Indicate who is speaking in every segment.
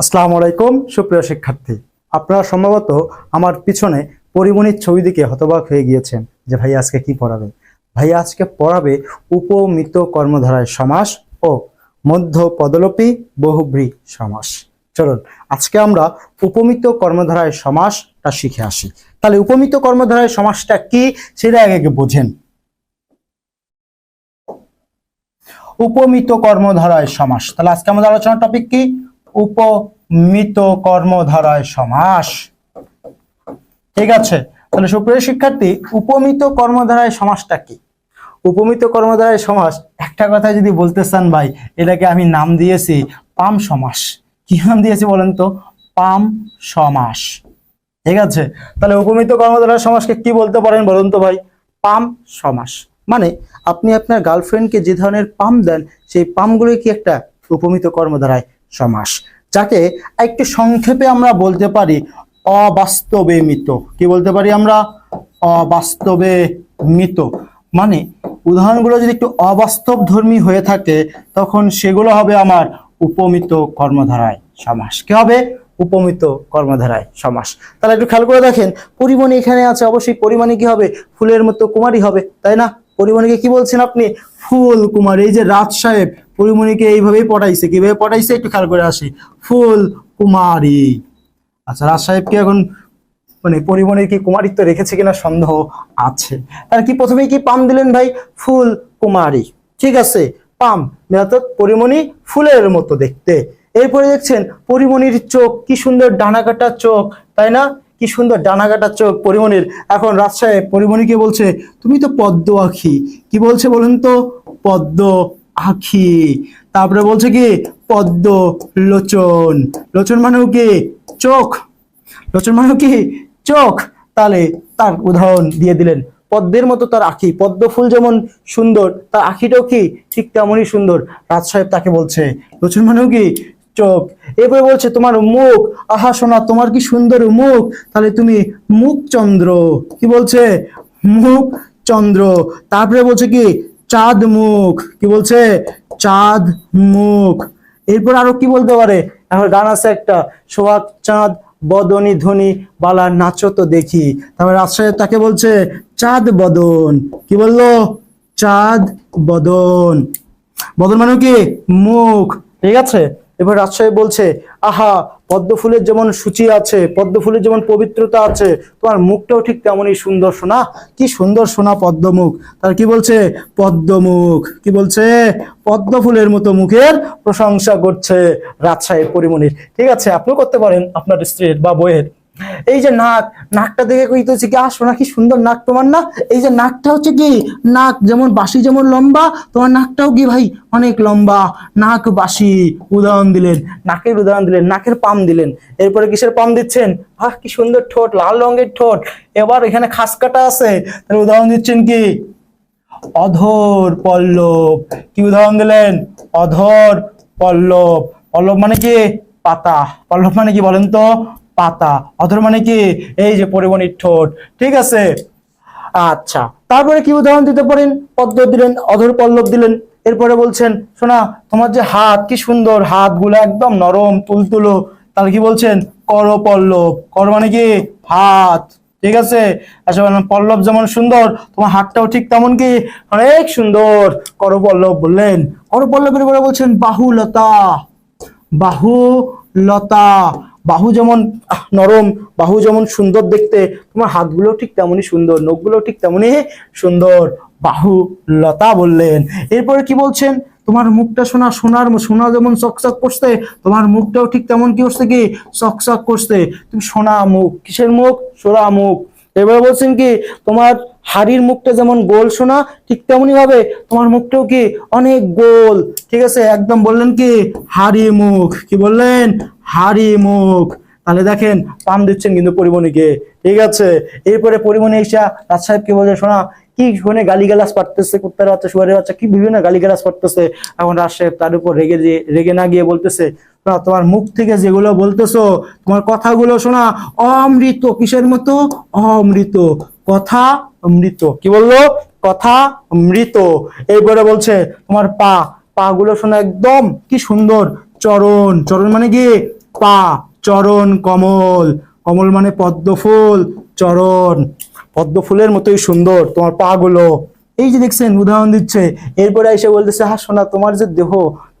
Speaker 1: আসসালামু আলাইকুম সুপ্রিয় শিক্ষার্থী। আপনারা সম্ভবত আমার পিছনে পরিমণির ছবি দিকে হতবাক হয়ে গিয়েছেন যে ভাই আজকে কি পড়াবে? ভাই আজকে পড়াবে উপমিত কর্মধারায় সমাস ও মধ্য পদলোপী বহুব্রী সমাস। চলুন, আজকে আমরা উপমিত কর্মধারায় সমাসটা শিখে আসি। তাহলে উপমিত কর্মধারায় সমাসটা কি? সেটা আগে বোঝেন। উপমিত কর্মধারায় সমাস। তাহলে আজকে আমাদের আলোচনার টপিক কি? উপমিত কর্মধারায় সমাস। ঠিক আছে? তাহলে সুপ্রিয় শিক্ষার্থী, উপমিত কর্মধারায় সমাসটা কি? উপমিত কর্মধারায় সমাস, একটা কথা যদি বলতে চান ভাই, এটাকে আমি নাম দিয়েছি পাম সমাস। কি নাম দিয়েছি বলেন তো? পাম সমাস। ঠিক আছে? তাহলে উপমিত কর্মধারায় সমাসকে কি বলতে পারেন বলুন তো ভাই? পাম সমাস। মানে আপনি আপনার গার্লফ্রেন্ডকে যে ধরনের পাম দেন, সেই পামগুলোই কি একটা উপমিত কর্মধারায় সমাস। যাকে একটু সংক্ষেপে আমরা বলতে পারি, অবাস্তবে মিত। কি বলতে পারি আমরা? অবাস্তবে মিত। মানে উদাহরণগুলো যদি একটু অবাস্তব ধর্মী হয়ে থাকে, তখন সেগুলো হবে আমার উপমিত কর্মধারায় সমাস। কি হবে? উপমিত কর্মধারায় সমাস। তাহলে একটু খেয়াল করে দেখেন, পরিমণি এখানে আছে, অবশ্যই পরিমাণে কি হবে? ফুলের মতো কুমারী হবে, তাই না? পরিমণিকে কি বলছেন আপনি? ফুল কুমার, এই যে রাজ সাহেব, পরিমণিকে এইভাবেই পটাইছে, কীভাবে পটাইছে একটু খেয়াল করে আসি। ফুল কুমারী। আচ্ছা রাজ সাহেব কি এখন মানে পরিমণির কি কুমারিত্ব রেখেছে কিনা সন্দেহ আছে? তার কি প্রথমেই কি পাম দিলেন ভাই? ফুল কুমারী। ঠিক আছে, পাম। অর্থাৎ পরিমণি ফুলের মতো দেখতে। এরপরে দেখছেন পরিমণির চোখ, কি সুন্দর ডানা ডানাকাটা চোখ, তাই না? কি সুন্দর ডানাকাটা চোখ পরিমণির। এখন রাজশাহী পরিমণিকে বলছে, তুমি তো পদ্ম আখি। কি বলছে বলুন তো? পদ্ম আখি। তারপরে বলছে কি? পদ্ম লোচন। লোচন মানেও কি? চোখ। লোচন মানে কি? চোখ। তাহলে তার উদাহরণ দিয়ে দিলেন। পদ্মের মতো তার আখি। পদ্ম ফুল যেমন সুন্দর, তার আখিটাও কি? ঠিক তেমনই সুন্দর। রাজ সাহেব তাকে বলছে, লোচন মানেও কি? চোখ। এরপরে বলছে, তোমার মুখ, আহা সোনা, তোমার কি সুন্দর মুখ? তাহলে তুমি মুখ চন্দ্র কি বলছে? মুখ চন্দ্র তারপরে বলছে কি? চাঁদ মুখ। কি বলছে? চাঁদ মুখ। এরপর আরও কি বলতে পারে? এখন গান আছে একটা, সোহাগ চাঁদ, বদনী ধ্বনি বালা নাচো তো দেখি। তারপরে রাজশাহী তাকে বলছে, চাঁদ বদন। কি বলল? চাঁদ বদন। বদন মানে কি? মুখ। ঠিক আছে? এবার রাজশাহী বলছে, আহা পদ্ম ফুলের যেমন সূচি আছে পদ্ম ফুলের যেমন পবিত্রতা আছে, তোমার মুখটাও ঠিক তেমনই সুন্দর সোনা। কি সুন্দর সোনা পদ্মমুখ। তার কি বলছে? পদ্মমুখ। কি বলছে? পদ্ম ফুলের মতো মুখের প্রশংসা করছে রাজশাহী পরিমণির। ঠিক আছে, আপনিও করতে পারেন আপনার স্ত্রীর বা বইয়ের। এই যে নাক, নাকটা দেখে কই কইতেছে কি, আসো না, কি সুন্দর নাক তোমার না? এই যে নাকটা হচ্ছে কি, নাক যেমন বাসি যেমন লম্বা, তোমার নাকটাও কি ভাই অনেক লম্বা? নাক বাসি উদাহরণ দিলেন, নাকের উদাহরণ দিলেন, নাকের পাম দিলেন। এরপরে কিসের পাম দিচ্ছেন? আহ, কি সুন্দর ঠোঁট, লাল রঙের ঠোঁট। এবার এখানে খাস কাটা আছে, তাহলে উদাহরণ দিচ্ছেন কি? অধর পল্লব। কি উদাহরণ দিলেন? অধর পল্লব। পল্লব মানে কি? পাতা। পল্লব মানে কি বলেন তো? পাতা। অধর মানে কি? এই যে পরিমণির ঠোঁট। ঠিক আছে? আচ্ছা। তারপরে কি উদাহরণ দিতে পারেন? পদ্ম দিলেন, অধর পল্লব দিলেন। এরপরে বলছেন শোনা তোমার যে হাত, কি সুন্দর হাতগুলো, একদম নরম, তুলতুলো। তাহলে কি বলছেন? কর পল্লব। কর মানে কি? হাত। ঠিক আছে? আচ্ছা পল্লব যেমন সুন্দর, তোমার হাতটাও ঠিক তেমন কি? অনেক সুন্দর করপল্লব বললেন। করপল্লবের পরে বলছেন, বাহুলতা। বাহুলতা। বাহু যেমন নরম, বাহু যেমন সুন্দর দেখতে, তোমার হাতগুলো ঠিক তেমনই সুন্দর, নখগুলো ঠিক তেমনই সুন্দর। বাহু লতা বললেন। এরপরে কি বলছেন? তোমার মুখটা সোনা, সোনার, সোনা যেমন চকচক করছে, তোমার মুখটাও ঠিক তেমন কি করছে কি? চকচক করছে। তুমি সোনা মুখ, কিসের মুখ? সোনা মুখ। এবারে বলছেন কি, তোমার হাড়ির মুখটা যেমন গোল শোনা ঠিক তেমনি ভাবে তোমার মুখটাও কি অনেক গোল। ঠিক আছে, একদম বললেন কি, হাড়ি মুখ। কি বললেন? হাড়ি মুখ। তাহলে দেখেন, পাম দিচ্ছেন কিন্তু পরিমণিকে। ঠিক আছে, এরপরে পরিমণি এসা রাজ সাহেবকে বলে শোনা কি শুনে গালিগালাজ পারতেছে, কুত্তার বাচ্চা, শুয়ারের বাচ্চা, কি বিভিন্ন গালিগালাজ পারতেছে? এখন সাহেব তার উপর রেগে যে রেগে না গিয়ে বলতেছে তোমার মুখ থেকে যেগুলো বলতেছো, তোমার কথাগুলো শোনা অমৃত, কিসের মতো? অমৃত, কথা অমৃত। কি বলল? কথা মৃত এরপরে বলছে, তোমার পা পা গুলো শোনা একদম কি সুন্দর? চরণ। চরণ মানে কি? পা, চরণ, কমল। কমল মানে পদ্ম ফুল চরণ। পদ্ম ফুলের মতোই সুন্দর, তোমার পা গুলো এই যে দেখছেন, উদাহরণ দিচ্ছে। এরপরে এসে বলতেছে হ্যাঁ সোনা, তোমার যে দেহ,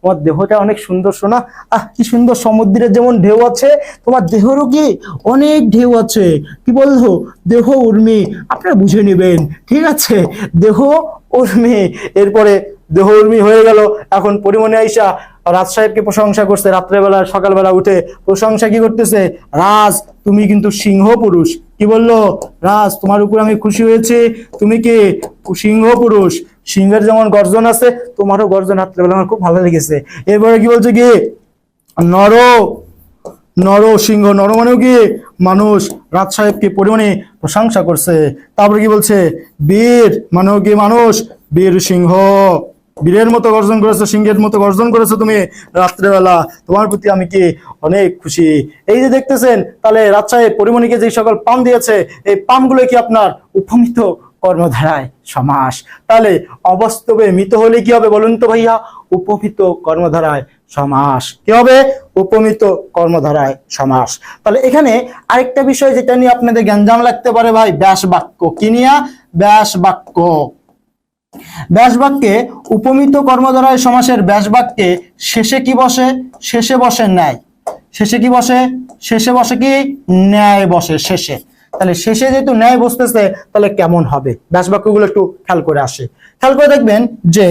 Speaker 1: তোমার দেহটা অনেক সুন্দর, সোনা। আহ, কি সুন্দর সমুদ্রের যেমন ঢেউ আছে, তোমার দেহেরও কি অনেক ঢেউ আছে। কি বলছো দেহ উর্মি, আপনারা বুঝে নেবেন, ঠিক আছে? দেহ উর্মি। এরপরে দেহ উর্মি হয়ে গেল। এখন পরিমণি আইসা রাজ সাহেবকে প্রশংসা করছে। রাত্রেবেলা, সকালবেলা উঠে প্রশংসা কি করতেছে? রাজ, তুমি কিন্তু সিংহ পুরুষ কি বলল? রাজ, তোমার উপর আমি খুশি হয়েছি। তুমি কি? সিংহ পুরুষ। সিংহের যেমন গর্জন আছে, তোমারও গর্জন হাতলে বলে আমার খুব ভালো লেগেছে। এরপরে কি বলছে কি নর নর সিংহ। নর মানেও কি? মানুষ। রাজ সাহেবকে পরিমাণে প্রশংসা করছে? তারপরে কি বলছে? বীর মানেও কি মানুষ? বীর সিংহ। বীরের মতো গর্জন করেছ, সিংহের মতো গর্জন করেছ তুমি রাত্রেবেলা। তোমার প্রতি আমি কি অনেক খুশি? এই যে দেখতেছেন, তাহলে রাজ সাহেব পরিমণিকে যে সকল পাম দিয়েছে, এই পামগুলো কি আপনার উপমিত কর্মধারায় সমাস? তাহলে অবাস্তবে মৃত হলে কি হবে বলুন তো ভাইয়া? উপমিত কর্মধারায় সমাস। কি হবে? উপমিত কর্মধারায় সমাস। তাহলে এখানে আরেকটা বিষয় যেটা নিয়ে আপনাদের জ্ঞানজাম লাগতে পারে ভাই, ব্যাস বাক্য। কি নিয়া? ব্যাস বাক্য। ব্যাস বাক্যে উপমিত কর্মধারায় সমাসের ব্যাস বাক্যে শেষে কি বসে, শেষে বসে ন্যায়। শেষে কি বসে, শেষে বসে কি, ন্যায় বসে শেষে। তাহলে শেষে যেহেতু ন্যায় বসতেছে, তাহলে কেমন হবে? ব্যাস বাক্যগুলো একটু খেয়াল করে আসে। খেয়াল করে দেখবেন যে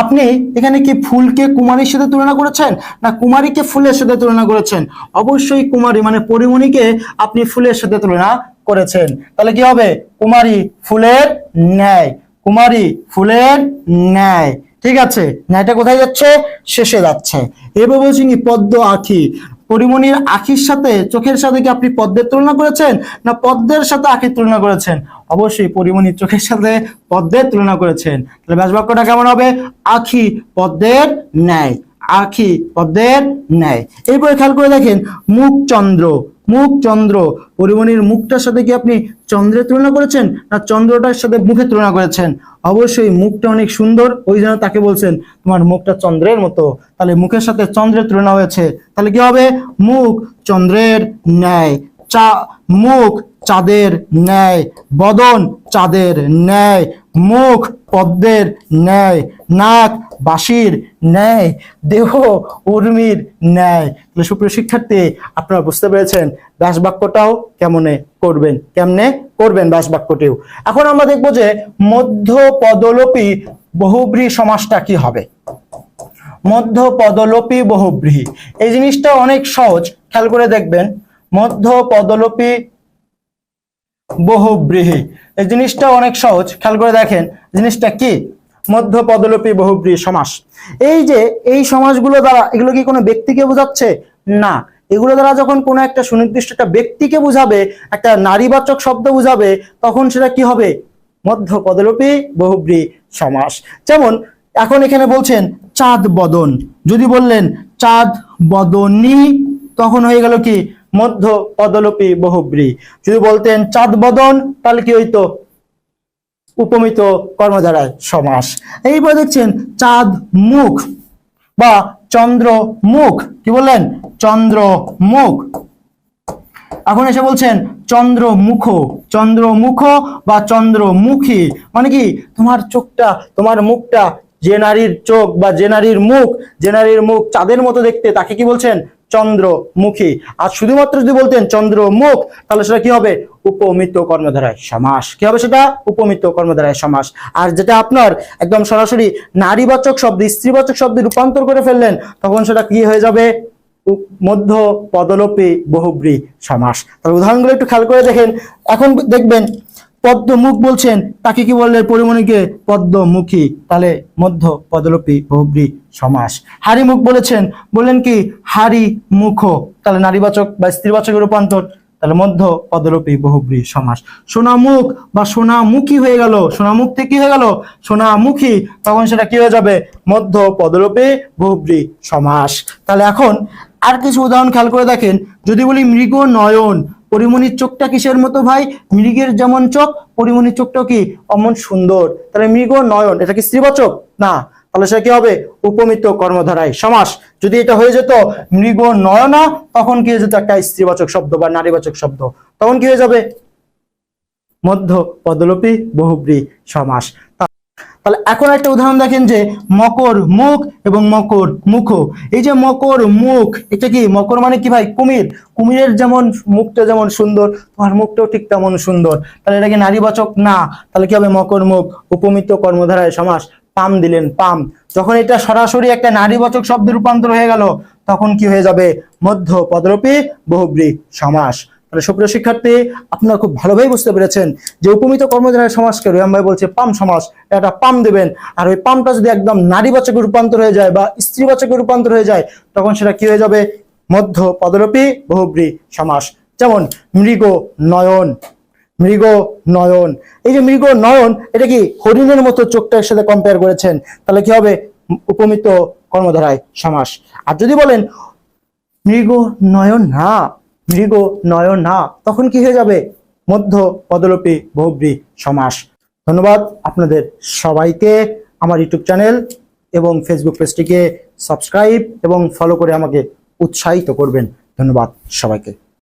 Speaker 1: আপনি এখানে কি ফুলকে কুমারীর সাথে তুলনা করেছেন, না কুমারীকে ফুলের সাথে তুলনা করেছেন? অবশ্যই কুমারী মানে পরিমণিকে আপনি ফুলের সাথে তুলনা করেছেন। তাহলে কি হবে? কুমারী ফুলের ন্যায়। কুমারী ফুলের ন্যায়। ঠিক আছে? ন্যায়টা কোথায় যাচ্ছে? শেষে যাচ্ছে। বলছি কি পদ্ম আখি, পরিমণির আখির সাথে, চোখের সাথে কি আপনি পদ্মের তুলনা করেছেন? না পদ্মের সাথে আখির তুলনা করেছেন? অবশ্যই পরিমণির চোখের সাথে পদ্মের তুলনা করেছেন। তাহলে ব্যাস বাক্যটা কেমন হবে? আখি পদ্মের ন্যায়। আখি পদ্মের ন্যায়। এরপরে খেয়াল করে দেখেন, মুখ চন্দ্র। মুখ চন্দ্র, পরিমণির মুখটার সাথে কি আপনি চন্দ্রের তুলনা করেছেন, না চন্দ্রটার সাথে মুখে তুলনা করেছেন? অবশ্যই মুখটা অনেক সুন্দর, ওই জন্য তাকে বলছেন, তোমার মুখটা চন্দ্রের মতো। তাহলে মুখের সাথে চন্দ্রের তুলনা হয়েছে। তাহলে কি হবে? মুখ চন্দ্রের ন্যায়। চা মুখ চাঁদের ন্যায়, বদন চাঁদের ন্যায়, মুখ পদ্মের ন্যায়, নাক বাঁশির ন্যায়, দেহ উর্মির ন্যায়। সুপ্রিয় শিক্ষার্থী, আপনারা বুঝতে পেরেছেন ব্যাস বাক্যটাও কেমনে করবেন কেমনে করবেন ব্যাস বাক্যটিও এখন আমরা দেখব যে মধ্য পদলোপী বহুব্রী সমাসটা কি হবে? মধ্য পদলোপী বহুব্রীহি এই জিনিসটা অনেক সহজ, খেয়াল করে দেখবেন। মধ্য পদলোপী বহুব্রীহি। এই জিনিসটা অনেক সহজ, খেয়াল করে দেখেন, জিনিসটা কি? মধ্য পদলোপী বহুব্রীহি সমাস। এই যে এই সমাসগুলো দ্বারা এগুলো কি কোনো ব্যক্তিকে বোঝাচ্ছে? না। এগুলো দ্বারা যখন কোনো একটা সুনির্দিষ্ট একটা ব্যক্তিকে বুঝাবে, একটা নারীবাচক শব্দ বুঝাবে, তখন সেটা কি হবে? মধ্য পদলোপী বহুব্রী সমাস। যেমন, এখন এখানে বলছেন চাঁদ বদন। যদি বললেন চাঁদ বদনী, তখন হয়ে গেল কি? মধ্য পদলোপী বহুব্রী। যদি বলতেন চাঁদ বদন, তাহলে কি হইতো? উপমিত কর্মধারায় সমাস। এইবার দেখছেন চাঁদ মুখ বা চন্দ্র মুখ। কি বললেন? চন্দ্র মুখ। এখন এসে বলছেন চন্দ্রমুখ। চন্দ্রমুখ বা চন্দ্রমুখী। মানে কি? তোমার চোখটা, তোমার মুখটা যে নারীর চোখ বা যে নারীর মুখ, যে নারীর মুখ চাঁদের মতো দেখতে, তাকে কি বলছেন? চন্দ্রমুখী। আর শুধুমাত্র যদি বলতেন চন্দ্রমুখ, তাহলে সেটা কি হবে? উপমিত কর্মধারায় সমাস। কি হবে সেটা? উপমিত কর্মধারায় সমাস। আর যেটা আপনার একদম সরাসরি নারীবাচক শব্দ, স্ত্রীবাচক শব্দে রূপান্তর করে ফেললেন, তখন সেটা কি হয়ে যাবে? মধ্য পদলোপী বহুব্রী সমাস। তাহলে উদাহরণগুলো একটু খেয়াল করে দেখেন। এখন দেখবেন পদ্মমুখ বলছেন, তাকে কি বললেন পরিমণিকে? পদ্মমুখী। তাহলে মধ্য পদলোপী বহুব্রী সমাস। হারিমুখ বলেছেন, বললেন কি হারি মুখ তাহলে নারীবাচক বা স্ত্রীবাচকের রূপান্তর, তাহলে মধ্য পদলোপী বহুব্রী সমাস। সোনামুখ বা সোনামুখী হয়ে গেল। সোনামুখ থেকে কি হয়ে গেল? সোনামুখী। তখন সেটা কি হয়ে যাবে? মধ্য পদলোপী বহুব্রী সমাস। তাহলে এখন আর কিছু উদাহরণ খেয়াল করে দেখেন। যদি বলি মৃগ নয়ন পরিমণির চোখটা কিসের মতো ভাই? মৃগের যেমন চোখ পরিমণির চোখটাও কি অমন সুন্দর? তাহলে মৃগ নয়ন, এটা কি স্ত্রীবাচক? না। তাহলে সে কি হবে? উপমিত কর্মধারায়। সমাস, যদি এটা হয়ে যেত মৃগ নয়না, তখন কি হয়ে যেত একটা স্ত্রীবাচক শব্দ বা নারীবাচক শব্দ? তখন কি হয়ে যাবে? মধ্য পদলোপী, বহুব্রী সমাস। তাহলে এখন একটা উদাহরণ দেখেন যে মকর মুখ এবং মকর মুখ। এই যে মকর মুখ, এটা কি মকর মানে কি ভাই? কুমির। কুমিরের যেমন মুখটা যেমন সুন্দর, তোমার মুখটাও ঠিক তেমন সুন্দর। তাহলে এটা কি নারীবাচক না। তাহলে কি হবে মকর মুখ? উপমিত কর্মধারায় সমাস। পাম দিলেন, পাম। যখন এটা সরাসরি একটা নারীবাচক শব্দে রূপান্তর হয়ে গেল, তখন কি হয়ে যাবে? মধ্য পদরূপী বহুব্রী সমাস। তাহলে সুপ্রিয় শিক্ষার্থী, আপনারা খুব ভালোভাবে বুঝতে পেরেছেন যে উপমিত কর্মধারায় সমাজকে রোয়াম ভাই বলছে পাম সমাস এটা পাম দেবেন। আর ওই পামটা যদি একদম নারীবাচকে রূপান্তর হয়ে যায় বা স্ত্রীবাচকে রূপান্তর হয়ে যায়, তখন সেটা কি হয়ে যাবে? মধ্য পদরূপী বহুব্রী সমাস। যেমন মৃগ নয়ন মৃগ নয়ন। এই যে মৃগ নয়ন, এটা কি হরিণের মতো চোখটার সাথে কম্পেয়ার করেছেন? তাহলে কি হবে? উপমিত কর্মধারায় সমাস। আর যদি বলেন মৃগ নয়ন না মৃগ নয়ন না তখন কি হয়ে যাবে? মধ্য পদলোপী বহুব্রী সমাস। ধন্যবাদ আপনাদের সবাইকে আমার ইউটিউব চ্যানেল এবং ফেসবুক পেজটিকে সাবস্ক্রাইব এবং ফলো করে আমাকে উৎসাহিত করবেন। ধন্যবাদ সবাইকে।